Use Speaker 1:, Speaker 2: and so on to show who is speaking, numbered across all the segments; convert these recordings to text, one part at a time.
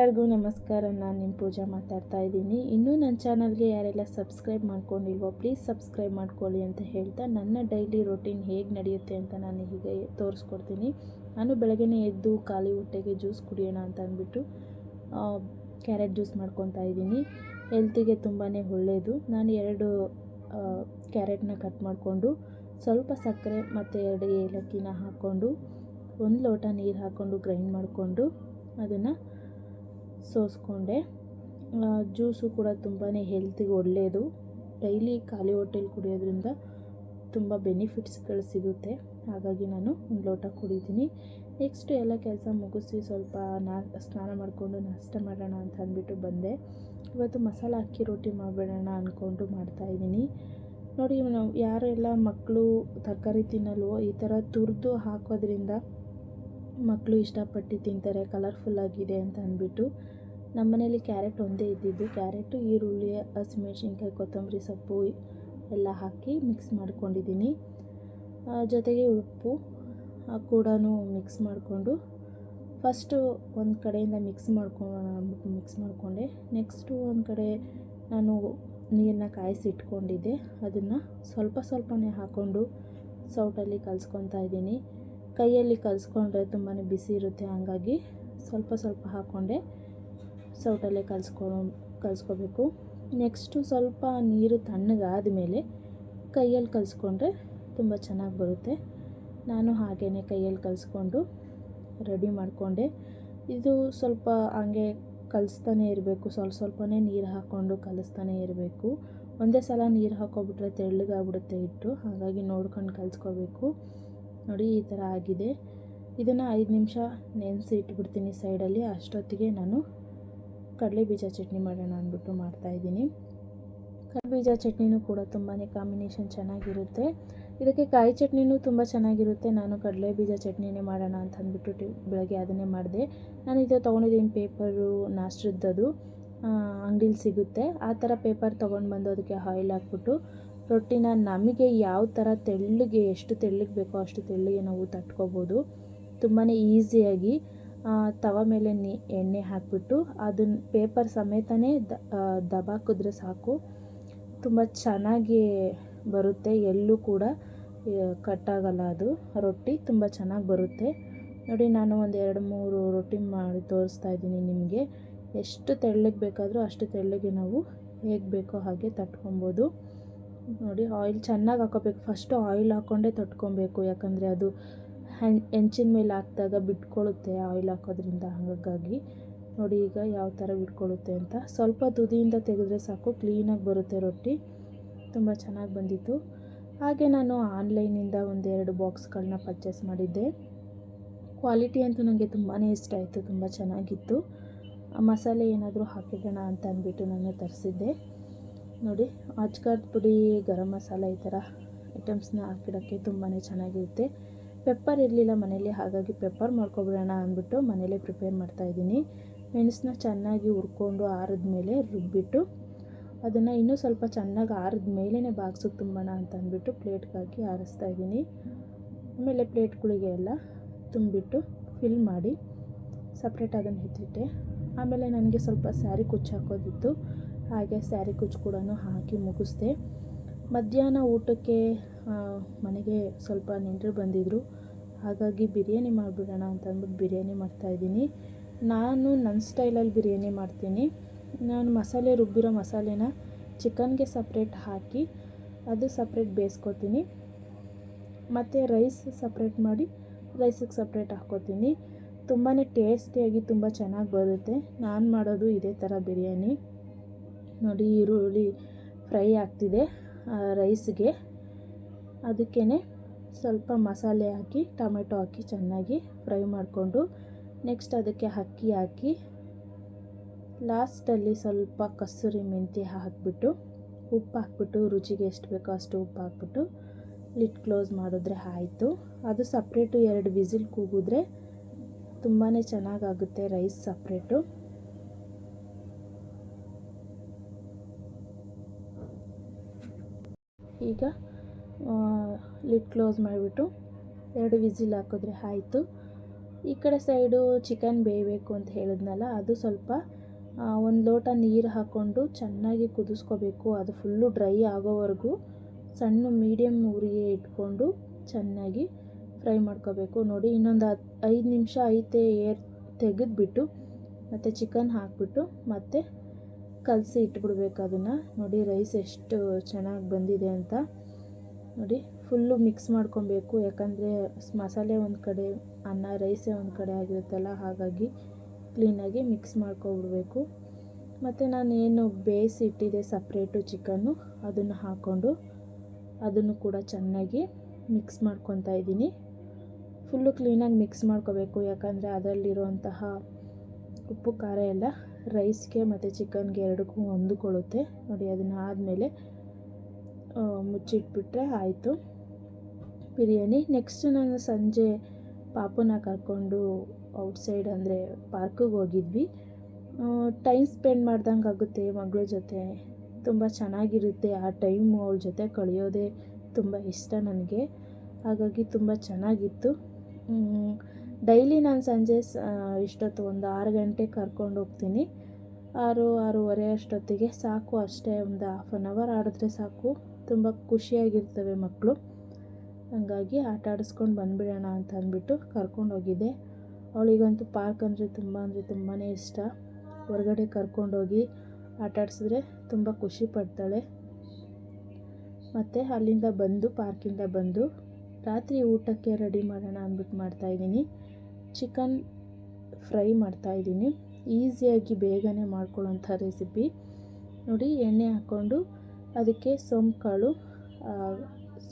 Speaker 1: ಎಲ್ಲರಿಗೂ ನಮಸ್ಕಾರ, ನಾನು ನಿಮ್ಮ ಪೂಜಾ ಮಾತಾಡ್ತಾ ಇದ್ದೀನಿ. ಇನ್ನೂ ನನ್ನ ಚಾನಲ್ಗೆ ಯಾರೆಲ್ಲ ಸಬ್ಸ್ಕ್ರೈಬ್ ಮಾಡ್ಕೊಂಡಿಲ್ವೋ, ಪ್ಲೀಸ್ ಸಬ್ಸ್ಕ್ರೈಬ್ ಮಾಡ್ಕೊಳ್ಳಿ ಅಂತ ಹೇಳ್ತಾ ನನ್ನ ಡೈಲಿ ರೊಟೀನ್ ಹೇಗೆ ನಡೆಯುತ್ತೆ ಅಂತ ನಾನು ಹೀಗೆ ತೋರಿಸ್ಕೊಡ್ತೀನಿ. ನಾನು ಬೆಳಗ್ಗೆ ಎದ್ದು ಖಾಲಿ ಹೊಟ್ಟೆಗೆ ಜ್ಯೂಸ್ ಕುಡಿಯೋಣ ಅಂತ ಅಂದ್ಬಿಟ್ಟು ಕ್ಯಾರೆಟ್ ಜ್ಯೂಸ್ ಮಾಡ್ಕೊತಾ ಇದ್ದೀನಿ. ಹೆಲ್ತಿಗೆ ತುಂಬಾ ಒಳ್ಳೆಯದು ನಾನು ಎರಡು ಕ್ಯಾರೆಟ್ನ ಕಟ್ ಮಾಡಿಕೊಂಡು ಸ್ವಲ್ಪ ಸಕ್ಕರೆ ಮತ್ತು ಎರಡು ಏಲಕ್ಕಿನ ಹಾಕ್ಕೊಂಡು, ಒಂದು ಲೋಟ ನೀರು ಹಾಕ್ಕೊಂಡು ಗ್ರೈಂಡ್ ಮಾಡಿಕೊಂಡು ಅದನ್ನು ಸೋಸ್ಕೊಂಡೆ. ಜ್ಯೂಸು ಕೂಡ ತುಂಬಾ ಹೆಲ್ತಿಗೆ ಒಳ್ಳೆಯದು ಡೈಲಿ ಖಾಲಿ ಹೊಟ್ಟೆಲಿ ಕುಡಿಯೋದ್ರಿಂದ ತುಂಬ ಬೆನಿಫಿಟ್ಸ್ಗಳು ಸಿಗುತ್ತೆ. ಹಾಗಾಗಿ ನಾನು ಒಂದು ಲೋಟ ಕುಡಿತೀನಿ. ನೆಕ್ಸ್ಟ್ ಎಲ್ಲ ಕೆಲಸ ಮುಗಿಸಿ ಸ್ವಲ್ಪ ನಾ, ಸ್ನಾನ ಮಾಡಿಕೊಂಡು ನಾಷ್ಟ ಮಾಡೋಣ ಅಂತ ಅಂದ್ಬಿಟ್ಟು ಬಂದೆ. ಇವತ್ತು ಮಸಾಲ ಅಕ್ಕಿ ರೊಟ್ಟಿ ಮಾಡಿಬಿಡೋಣ ಅಂದ್ಕೊಂಡು ಮಾಡ್ತಾಯಿದ್ದೀನಿ ನೋಡಿ, ನಾವು ಯಾರೆಲ್ಲ ಮಕ್ಕಳು ತರಕಾರಿ ತಿನ್ನಲ್ವೋ ಈ ಥರ ತುರಿದು ಹಾಕೋದ್ರಿಂದ ಮಕ್ಕಳು ಇಷ್ಟಪಟ್ಟು ತಿಂತಾರೆ ಕಲರ್ಫುಲ್ಲಾಗಿದೆ ಅಂತ ಅಂದ್ಬಿಟ್ಟು. ನಮ್ಮ ಮನೇಲಿ ಕ್ಯಾರೆಟ್ ಒಂದೇ ಇದ್ದಿದ್ದು, ಕ್ಯಾರೆಟು, ಈರುಳ್ಳಿ, ಹಸಿಮೆಣ್ಸಿನ್ಕಾಯಿ, ಕೊತ್ತಂಬರಿ ಸೊಪ್ಪು ಎಲ್ಲ ಹಾಕಿ ಮಿಕ್ಸ್ ಮಾಡ್ಕೊಂಡಿದ್ದೀನಿ. ಜೊತೆಗೆ ಉಪ್ಪು ಕೂಡ ಮಿಕ್ಸ್ ಮಾಡಿಕೊಂಡು ಫಸ್ಟು ಒಂದು ಕಡೆಯಿಂದ ಮಿಕ್ಸ್ ಮಾಡ್ಕೊಂಡು ಮಿಕ್ಸ್ ಮಾಡಿಕೊಂಡೆ. ನೆಕ್ಸ್ಟು ಒಂದು ಕಡೆ ನಾನು ನೀರನ್ನ ಕಾಯಿಸಿ ಇಟ್ಕೊಂಡಿದ್ದೆ ಅದನ್ನು ಸ್ವಲ್ಪ ಸ್ವಲ್ಪನೇ ಹಾಕ್ಕೊಂಡು ಸೌಟಲ್ಲಿ ಕಲಿಸ್ಕೊತಾ ಇದ್ದೀನಿ. ಕೈಯಲ್ಲಿ ಕಲಿಸ್ಕೊಂಡ್ರೆ ತುಂಬಾ ಬಿಸಿ ಇರುತ್ತೆ, ಹಾಗಾಗಿ ಸ್ವಲ್ಪ ಸ್ವಲ್ಪ ಹಾಕ್ಕೊಂಡೆ ಸೌಟಲ್ಲೇ ಕಲಿಸ್ಕೊ ಕಲಿಸ್ಕೋಬೇಕು. ನೆಕ್ಸ್ಟು ಸ್ವಲ್ಪ ನೀರು ತಣ್ಣಗಾದ ಮೇಲೆ ಕೈಯಲ್ಲಿ ಕಲಿಸ್ಕೊಂಡ್ರೆ ತುಂಬ ಚೆನ್ನಾಗಿ ಬರುತ್ತೆ. ನಾನು ಹಾಗೇ ಕೈಯಲ್ಲಿ ಕಲಿಸ್ಕೊಂಡು ರೆಡಿ ಮಾಡಿಕೊಂಡೆ. ಇದು ಸ್ವಲ್ಪ ಹಂಗೆ ಕಲಿಸ್ತಾನೆ ಇರಬೇಕು. ಸ್ವಲ್ಪ ಸ್ವಲ್ಪನೇ ನೀರು ಹಾಕ್ಕೊಂಡು ಕಲಿಸ್ತಾನೆ ಇರಬೇಕು. ಒಂದೇ ಸಲ ನೀರು ಹಾಕ್ಕೊಬಿಟ್ರೆ ತೆಳ್ಳಗಾಗ್ಬಿಡುತ್ತೆ ಹಿಟ್ಟು. ಹಾಗಾಗಿ ನೋಡ್ಕೊಂಡು ಕಲಿಸ್ಕೋಬೇಕು. ನೋಡಿ, ಈ ಥರ ಆಗಿದೆ. ಇದನ್ನು ಐದು ನಿಮಿಷ ನೆನೆಸಿ ಇಟ್ಬಿಡ್ತೀನಿ ಸೈಡಲ್ಲಿ. ಅಷ್ಟೊತ್ತಿಗೆ ನಾನು ಕಡಲೆ ಬೀಜ ಚಟ್ನಿ ಮಾಡೋಣ ಅಂದ್ಬಿಟ್ಟು ಮಾಡ್ತಾಯಿದ್ದೀನಿ ಕಡಲೆ ಬೀಜ ಚಟ್ನಿನೂ ಕೂಡ ತುಂಬಾ ಕಾಂಬಿನೇಷನ್ ಚೆನ್ನಾಗಿರುತ್ತೆ. ಇದಕ್ಕೆ ಕಾಯಿ ಚಟ್ನಿನೂ ತುಂಬ ಚೆನ್ನಾಗಿರುತ್ತೆ. ನಾನು ಕಡಲೆ ಬೀಜ ಚಟ್ನಿನೇ ಮಾಡೋಣ ಅಂತ ಅಂದ್ಬಿಟ್ಟು ಬೆಳಗ್ಗೆ ಅದನ್ನೇ ಮಾಡಿದೆ. ನಾನು ಇದು ತೊಗೊಂಡಿದ್ದೀನಿ ಪೇಪರು, ನಾಷ್ಟ್ರದ್ದದು ಅಂಗಡೀಲಿ ಸಿಗುತ್ತೆ. ಆ ಥರ ಪೇಪರ್ ತೊಗೊಂಡು ಬಂದು ಅದಕ್ಕೆ ಆಯಿಲ್ ಹಾಕ್ಬಿಟ್ಟು ರೊಟ್ಟಿನ ನಮಗೆ ಯಾವ ಥರ ತೆಳ್ಳಗೆ, ಎಷ್ಟು ತೆಳ್ಳಗೆ ಬೇಕೋ ಅಷ್ಟು ತೆಳ್ಳಗೆ ನಾವು ತಟ್ಕೋಬೋದು. ತುಂಬಾ ಈಸಿಯಾಗಿ ತವ ಮೇಲೆ ನೀ, ಎಣ್ಣೆ ಹಾಕಿಬಿಟ್ಟು ಅದನ್ನ ಪೇಪರ್ ಸಮೇತನೇ ದ ದಬಾಕಿದ್ರೆ ಸಾಕು. ತುಂಬ ಚೆನ್ನಾಗಿ ಬರುತ್ತೆ ಎಲ್ಲೂ ಕೂಡ ಕಟ್ಟಾಗಲ್ಲ ಅದು. ರೊಟ್ಟಿ ತುಂಬ ಚೆನ್ನಾಗಿ ಬರುತ್ತೆ. ನೋಡಿ, ನಾನು ಒಂದು ಎರಡು ಮೂರು ರೊಟ್ಟಿ ಮಾಡಿ ತೋರಿಸ್ತಾ ಇದ್ದೀನಿ ನಿಮಗೆ. ಎಷ್ಟು ತೆಳ್ಳಗೆ ಬೇಕಾದರೂ ಅಷ್ಟು ತೆಳ್ಳಗೆ ನಾವು ಹೇಗೆ ಬೇಕೋ ಹಾಗೆ ತಟ್ಕೊಬೋದು. ನೋಡಿ ಆಯಿಲ್ ಚೆನ್ನಾಗಿ ಹಾಕೋಬೇಕು. ಫಸ್ಟು ಆಯಿಲ್ ಹಾಕ್ಕೊಂಡೇ ತಟ್ಕೊಬೇಕು. ಯಾಕಂದರೆ ಅದು ಹೆಂಚಿನ ಮೇಲೆ ಹಾಕಿದಾಗ ಬಿಟ್ಕೊಳ್ಳುತ್ತೆ ಆಯಿಲ್ ಹಾಕೋದ್ರಿಂದ. ಹಾಗಾಗಿ ನೋಡಿ ಈಗ ಯಾವ ಥರ ಬಿಟ್ಕೊಳ್ಳುತ್ತೆ ಅಂತ. ಸ್ವಲ್ಪ ತುದಿಯಿಂದ ತೆಗೆದ್ರೆ ಸಾಕು ಕ್ಲೀನಾಗಿ ಬರುತ್ತೆ ರೊಟ್ಟಿ. ತುಂಬ ಚೆನ್ನಾಗಿ ಬಂದಿತ್ತು. ಹಾಗೆ ನಾನು ಆನ್ಲೈನಿಂದ ಒಂದೆರಡು ಬಾಕ್ಸ್ಗಳನ್ನ ಪರ್ಚೇಸ್ ಮಾಡಿದ್ದೆ. ಕ್ವಾಲಿಟಿ ಅಂತೂ ನನಗೆ ತುಂಬಾ ಇಷ್ಟ ಆಯಿತು, ತುಂಬ ಚೆನ್ನಾಗಿತ್ತು. ಮಸಾಲೆ ಏನಾದರೂ ಹಾಕಿಡೋಣ ಅಂತ ಅಂದ್ಬಿಟ್ಟು ನಾನು ತರಿಸಿದ್ದೆ. ನೋಡಿ ಅಚ್ಕಾರದ ಪುಡಿ ಗರಂ ಮಸಾಲೆ ಈ ಥರ ಐಟಮ್ಸ್ನ ಹಾಕಿಡೋಕ್ಕೆ ತುಂಬಾ ಚೆನ್ನಾಗಿರುತ್ತೆ. ಪೆಪ್ಪರ್ ಇರಲಿಲ್ಲ ಮನೇಲಿ ಹಾಗಾಗಿ ಪೆಪ್ಪರ್ ಮಾಡ್ಕೊಬಿಡೋಣ ಅಂದ್ಬಿಟ್ಟು ಮನೇಲೇ ಪ್ರಿಪೇರ್ ಮಾಡ್ತಾಯಿದ್ದೀನಿ ಮೆಣಸನ್ನ ಚೆನ್ನಾಗಿ ಹುರ್ಕೊಂಡು ಆರಿದ ಮೇಲೆ ರುಬ್ಬಿಟ್ಟು, ಅದನ್ನು ಇನ್ನೂ ಸ್ವಲ್ಪ ಚೆನ್ನಾಗಿ ಆರಿದ ಮೇಲೇ ಬಾಕ್ಸಿಗೆ ತುಂಬೋಣ ಅಂತ ಅಂದ್ಬಿಟ್ಟು ಪ್ಲೇಟ್ಗೆ ಹಾಕಿ ಆರಿಸ್ತಾ ಇದ್ದೀನಿ. ಆಮೇಲೆ ಪ್ಲೇಟ್ಗಳಿಗೆ ಎಲ್ಲ ತುಂಬಿಟ್ಟು ಫಿಲ್ ಮಾಡಿ ಸಪ್ರೇಟ್ ಅದನ್ನು ಎತ್ತಿಟ್ಟೆ. ಆಮೇಲೆ ನನಗೆ ಸ್ವಲ್ಪ ಸ್ಯಾರಿ ಕುಚ್ಚು ಹಾಕೋದಿತ್ತು. ಹಾಗೆ ಸ್ಯಾರಿ ಕುಚ್ಚು ಕೂಡ ಹಾಕಿ ಮುಗಿಸ್ದೆ. ಮಧ್ಯಾಹ್ನ ಊಟಕ್ಕೆ ಮನೆಗೆ ಸ್ವಲ್ಪ ನೆಂಟರು ಬಂದಿದ್ದರು ಹಾಗಾಗಿ ಬಿರಿಯಾನಿ ಮಾಡಿಬಿಡೋಣ ಅಂತ ಅಂದ್ಬಿಟ್ಟು ಬಿರಿಯಾನಿ ಮಾಡ್ತಾಯಿದ್ದೀನಿ ನಾನು ನನ್ನ ಸ್ಟೈಲಲ್ಲಿ ಬಿರಿಯಾನಿ ಮಾಡ್ತೀನಿ. ನಾನು ಮಸಾಲೆ, ರುಬ್ಬಿರೋ ಮಸಾಲೆನ ಚಿಕನ್ಗೆ ಸಪ್ರೇಟ್ ಹಾಕಿ ಅದು ಸಪ್ರೇಟ್ ಬೇಯಿಸ್ಕೊತೀನಿ. ಮತ್ತು ರೈಸ್ ಸಪ್ರೇಟ್ ಮಾಡಿ ರೈಸಿಗೆ ಸಪ್ರೇಟ್ ಹಾಕ್ಕೋತೀನಿ. ತುಂಬಾ ಟೇಸ್ಟಿಯಾಗಿ ತುಂಬ ಚೆನ್ನಾಗಿ ಬರುತ್ತೆ. ನಾನು ಮಾಡೋದು ಇದೇ ಥರ ಬಿರಿಯಾನಿ. ನೋಡಿ ಈರುಳ್ಳಿ ಫ್ರೈ ಆಗ್ತಿದೆ. ರೈಸ್ಗೆ ಅದಕ್ಕೇ ಸ್ವಲ್ಪ ಮಸಾಲೆ ಹಾಕಿ, ಟೊಮೆಟೊ ಹಾಕಿ ಚೆನ್ನಾಗಿ ಫ್ರೈ ಮಾಡಿಕೊಂಡು, ನೆಕ್ಸ್ಟ್ ಅದಕ್ಕೆ ಅಕ್ಕಿ ಹಾಕಿ, ಲಾಸ್ಟಲ್ಲಿ ಸ್ವಲ್ಪ ಕಸೂರಿ ಮೆಂತ್ಯ ಹಾಕಿಬಿಟ್ಟು, ಉಪ್ಪು ಹಾಕ್ಬಿಟ್ಟು, ರುಚಿಗೆ ಎಷ್ಟು ಬೇಕೋ ಅಷ್ಟು ಉಪ್ಪು ಹಾಕ್ಬಿಟ್ಟು ಲಿಟ್ ಕ್ಲೋಸ್ ಮಾಡಿದ್ರೆ ಆಯಿತು. ಅದು ಸಪ್ರೇಟು ಎರಡು ವಿಸಿಲ್ ಕೂಗಿದ್ರೆ ತುಂಬಾ ಚೆನ್ನಾಗಾಗುತ್ತೆ ರೈಸ್ ಸಪ್ರೇಟು. ಈಗ ಲಿಡ್ ಕ್ಲೋಸ್ ಮಾಡಿಬಿಟ್ಟು ಎರಡು ವಿಸಿಲ್ ಹಾಕಿದ್ರೆ ಆಯಿತು. ಈ ಕಡೆ ಸೈಡು ಚಿಕನ್ ಬೇಯಬೇಕು ಅಂತ ಹೇಳಿದ್ನಲ್ಲ, ಅದು ಸ್ವಲ್ಪ ಒಂದು ಲೋಟ ನೀರು ಹಾಕ್ಕೊಂಡು ಚೆನ್ನಾಗಿ ಕುದಿಸ್ಕೋಬೇಕು. ಅದು ಫುಲ್ಲು ಡ್ರೈ ಆಗೋವರೆಗೂ ಸಣ್ಣ ಮೀಡಿಯಮ್ ಉರಿಗೆ ಇಟ್ಕೊಂಡು ಚೆನ್ನಾಗಿ ಫ್ರೈ ಮಾಡ್ಕೋಬೇಕು. ನೋಡಿ, ಇನ್ನೊಂದು ಹತ್ತು ಐದು ನಿಮಿಷ ಐತೆ ಏರ್ ತೆಗೆದುಬಿಟ್ಟು ಮತ್ತು ಚಿಕನ್ ಹಾಕಿಬಿಟ್ಟು ಮತ್ತೆ ಕಲಸಿ ಇಟ್ಬಿಡ್ಬೇಕು ಅದನ್ನು. ನೋಡಿ, ರೈಸ್ ಎಷ್ಟು ಚೆನ್ನಾಗಿ ಬಂದಿದೆ ಅಂತ. ನೋಡಿ, ಫುಲ್ಲು ಮಿಕ್ಸ್ ಮಾಡ್ಕೊಬೇಕು. ಯಾಕಂದರೆ ಮಸಾಲೆ ಒಂದು ಕಡೆ, ಅನ್ನ, ರೈಸೇ ಒಂದು ಕಡೆ ಆಗಿರುತ್ತಲ್ಲ, ಹಾಗಾಗಿ ಕ್ಲೀನಾಗಿ ಮಿಕ್ಸ್ ಮಾಡ್ಕೊಬಿಡ್ಬೇಕು. ಮತ್ತು ನಾನು ಏನು ಬೇಯಿಸಿ ಇಟ್ಟಿದ್ದೆ ಸಪ್ರೇಟು ಚಿಕನ್ನು, ಅದನ್ನು ಹಾಕ್ಕೊಂಡು ಅದನ್ನು ಕೂಡ ಚೆನ್ನಾಗಿ ಮಿಕ್ಸ್ ಮಾಡ್ಕೊತಾ ಇದ್ದೀನಿ. ಫುಲ್ಲು ಕ್ಲೀನಾಗಿ ಮಿಕ್ಸ್ ಮಾಡ್ಕೋಬೇಕು, ಯಾಕಂದರೆ ಅದರಲ್ಲಿರುವಂತಹ ಉಪ್ಪು, ಖಾರ ಎಲ್ಲ ರೈಸ್ಗೆ ಮತ್ತು ಚಿಕನ್ಗೆ ಎರಡಕ್ಕೂ ಹೊಂದಿಕೊಳ್ಳುತ್ತೆ. ನೋಡಿ, ಅದನ್ನು ಆದಮೇಲೆ ಮುಚ್ಚಿಟ್ಬಿಟ್ರೆ ಆಯಿತು. ಬಿರಿಯಾನಿ. ನೆಕ್ಸ್ಟ್ ನಾನು ಸಂಜೆ ಪಾಪುನ ಕರ್ಕೊಂಡು ಔಟ್ಸೈಡ್ ಅಂದರೆ ಪಾರ್ಕಿಗೆ ಹೋಗಿದ್ವಿ. ಟೈಮ್ ಸ್ಪೆಂಡ್ ಮಾಡ್ದಂಗೆ ಆಗುತ್ತೆ ಮಗಳ ಜೊತೆ. ತುಂಬ ಚೆನ್ನಾಗಿರುತ್ತೆ ಆ ಟೈಮು ಅವಳ ಜೊತೆ ಕಳೆಯೋದೇ ತುಂಬ ಇಷ್ಟ ನನಗೆ. ಹಾಗಾಗಿ ತುಂಬ ಚೆನ್ನಾಗಿತ್ತು. ಡೈಲಿ ನಾನು ಸಂಜೆ ಇಷ್ಟೊತ್ತು ಒಂದು ಆರು ಗಂಟೆಗೆ ಕರ್ಕೊಂಡು ಹೋಗ್ತೀನಿ. ಆರು, ಆರೂವರೆ ಅಷ್ಟೊತ್ತಿಗೆ ಸಾಕು. ಅಷ್ಟೇ ಒಂದು ಹಾಫ್ ಆನ್ ಅವರ್ ಆಡಿದ್ರೆ ಸಾಕು. ತುಂಬ ಖುಷಿಯಾಗಿರ್ತವೆ ಮಕ್ಕಳು. ಹಂಗಾಗಿ ಆಟ ಆಡಿಸ್ಕೊಂಡು ಬಂದುಬಿಡೋಣ ಅಂತ ಅಂದ್ಬಿಟ್ಟು ಕರ್ಕೊಂಡು ಹೋಗಿದ್ದೆ. ಅವಳಿಗಂತೂ ಪಾರ್ಕ್ ಅಂದರೆ ತುಂಬ ಅಂದರೆ ತುಂಬಾ ಇಷ್ಟ. ಹೊರಗಡೆ ಕರ್ಕೊಂಡೋಗಿ ಆಟ ಆಡಿಸಿದ್ರೆ ತುಂಬ ಖುಷಿ ಪಡ್ತಾಳೆ. ಮತ್ತು ಅಲ್ಲಿಂದ ಬಂದು, ಪಾರ್ಕಿಂದ ಬಂದು ರಾತ್ರಿ ಊಟಕ್ಕೆ ರೆಡಿ ಮಾಡೋಣ ಅಂದ್ಬಿಟ್ಟು ಮಾಡ್ತಾಯಿದ್ದೀನಿ ಚಿಕನ್ ಫ್ರೈ ಮಾಡ್ತಾಯಿದ್ದೀನಿ ಈಸಿಯಾಗಿ ಬೇಗನೆ ಮಾಡ್ಕೊಳ್ಳೋಂಥ ರೆಸಿಪಿ. ನೋಡಿ, ಎಣ್ಣೆ ಹಾಕ್ಕೊಂಡು ಅದಕ್ಕೆ ಸೋಂಪು ಕಾಳು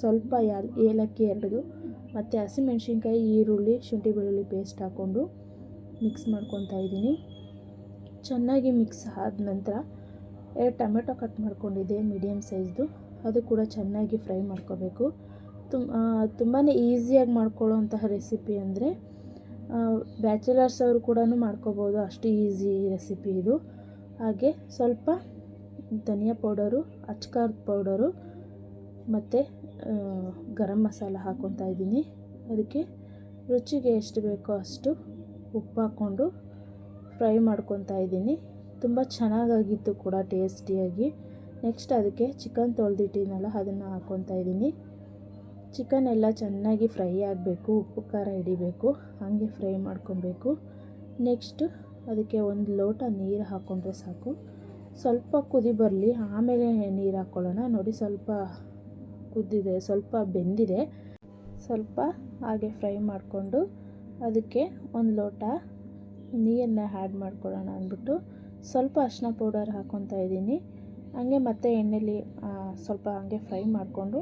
Speaker 1: ಸ್ವಲ್ಪ ಏಲಕ್ಕಿ ಎರಡು ಮತ್ತು ಹಸಿಮೆಣ್ಸಿನ್ಕಾಯಿ, ಈರುಳ್ಳಿ, ಶುಂಠಿ ಬೆಳ್ಳುಳ್ಳಿ ಪೇಸ್ಟ್ ಹಾಕ್ಕೊಂಡು ಮಿಕ್ಸ್ ಮಾಡ್ಕೊತಾ ಇದ್ದೀನಿ. ಚೆನ್ನಾಗಿ ಮಿಕ್ಸ್ ಆದ ನಂತರ ಎರಡು ಟೊಮೆಟೊ ಕಟ್ ಮಾಡ್ಕೊಂಡಿದ್ದೆ ಮೀಡಿಯಮ್ ಸೈಜ್ದು. ಅದು ಕೂಡ ಚೆನ್ನಾಗಿ ಫ್ರೈ ಮಾಡ್ಕೋಬೇಕು. ತುಂಬ ತುಂಬಾ ಈಸಿಯಾಗಿ ಮಾಡ್ಕೊಳ್ಳೋವಂತಹ ರೆಸಿಪಿ ಅಂದರೆ ಬ್ಯಾಚುಲರ್ಸ್ ಅವರು ಕೂಡ ಮಾಡ್ಕೋಬೋದು. ಅಷ್ಟು ಈಸಿ ರೆಸಿಪಿ ಇದು. ಹಾಗೆ ಸ್ವಲ್ಪ ಧನಿಯಾ ಪೌಡರು ಅಚ್ಕಾರದ ಪೌಡರು ಮತ್ತು ಗರಂ ಮಸಾಲ ಹಾಕ್ಕೊತಾ ಇದ್ದೀನಿ. ಅದಕ್ಕೆ ರುಚಿಗೆ ಎಷ್ಟು ಬೇಕೋ ಅಷ್ಟು ಉಪ್ಪು ಹಾಕ್ಕೊಂಡು ಫ್ರೈ ಮಾಡ್ಕೊತಾ ಇದ್ದೀನಿ. ತುಂಬ ಚೆನ್ನಾಗಾಗಿತ್ತು ಕೂಡ, ಟೇಸ್ಟಿಯಾಗಿ. ನೆಕ್ಸ್ಟ್ ಅದಕ್ಕೆ ಚಿಕನ್ ತೊಳೆದಿಟ್ಟಿದ್ನಲ್ಲ, ಅದನ್ನು ಹಾಕ್ಕೊತಾ ಇದ್ದೀನಿ. ಚಿಕನ್ ಎಲ್ಲ ಚೆನ್ನಾಗಿ ಫ್ರೈ ಆಗಬೇಕು, ಉಪ್ಪು ಖಾರ ಹಿಡಿಬೇಕು, ಹಾಗೆ ಫ್ರೈ ಮಾಡ್ಕೊಬೇಕು. ನೆಕ್ಸ್ಟು ಅದಕ್ಕೆ ಒಂದು ಲೋಟ ನೀರು ಹಾಕ್ಕೊಂಡ್ರೆ ಸಾಕು. ಸ್ವಲ್ಪ ಕುದಿ ಬರಲಿ, ಆಮೇಲೆ ನೀರು ಹಾಕ್ಕೊಳ್ಳೋಣ ನೋಡಿ ಸ್ವಲ್ಪ ಕುದ್ದಿದೆ, ಸ್ವಲ್ಪ ಬೆಂದಿದೆ. ಸ್ವಲ್ಪ ಹಾಗೆ ಫ್ರೈ ಮಾಡಿಕೊಂಡು ಅದಕ್ಕೆ ಒಂದು ಲೋಟ ನೀರನ್ನ ಆ್ಯಡ್ ಮಾಡ್ಕೊಳ್ಳೋಣ ಅಂದ್ಬಿಟ್ಟು ಸ್ವಲ್ಪ ಅರಿಶಿನ ಪೌಡರ್ ಹಾಕ್ಕೊತಾ ಇದ್ದೀನಿ. ಹಂಗೆ ಮತ್ತೆ ಎಣ್ಣೆಲಿ ಸ್ವಲ್ಪ ಹಂಗೆ ಫ್ರೈ ಮಾಡಿಕೊಂಡು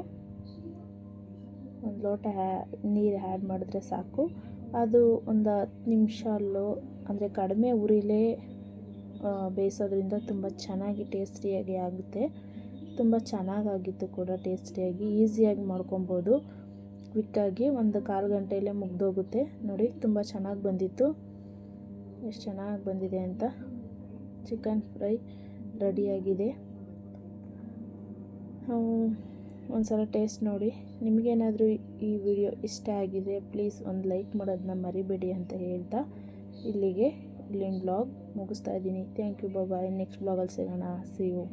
Speaker 1: ಒಂದು ಲೋಟ ನೀರು ಆ್ಯಡ್ ಮಾಡಿದ್ರೆ ಸಾಕು. ಅದು ಒಂದು ಹತ್ತು ನಿಮಿಷ ಅಲ್ಲೋ, ಅಂದರೆ ಕಡಿಮೆ ಉರಿಲೇ ಬೇಯಿಸೋದ್ರಿಂದ ತುಂಬ ಚೆನ್ನಾಗಿ ಟೇಸ್ಟಿಯಾಗಿ ಆಗುತ್ತೆ. ತುಂಬ ಚೆನ್ನಾಗಾಗಿತ್ತು ಕೂಡ ಟೇಸ್ಟಿಯಾಗಿ, ಈಸಿಯಾಗಿ ಮಾಡ್ಕೊಬೋದು. ಕ್ವಿಕ್ಕಾಗಿ ಒಂದು ಕಾಲು ಗಂಟೆಯಲ್ಲೇ ಮುಗ್ದೋಗುತ್ತೆ. ನೋಡಿ, ತುಂಬ ಚೆನ್ನಾಗಿ ಬಂದಿತ್ತು. ಎಷ್ಟು ಚೆನ್ನಾಗಿ ಬಂದಿದೆ ಅಂತ. ಚಿಕನ್ ಫ್ರೈ ರೆಡಿಯಾಗಿದೆ. ಒಂದು ಸಲ ಟೇಸ್ಟ್ ನೋಡಿ. ನಿಮಗೇನಾದರೂ ಈ ವಿಡಿಯೋ ಇಷ್ಟ ಆಗಿದೆ, ಪ್ಲೀಸ್ ಒಂದು ಲೈಕ್ ಮಾಡೋದನ್ನ ಮರಿಬೇಡಿ ಅಂತ ಹೇಳ್ತಾ ಇಲ್ಲಿಗೆ ಇಲ್ಲಿನ ಬ್ಲಾಗ್ ಮುಗಿಸ್ತಾ ಇದ್ದೀನಿ. ಥ್ಯಾಂಕ್ ಯು ಬಾಯ್ ನೆಕ್ಸ್ಟ್ ಬ್ಲಾಗಲ್ಲಿ ಸಿಗೋಣ. See you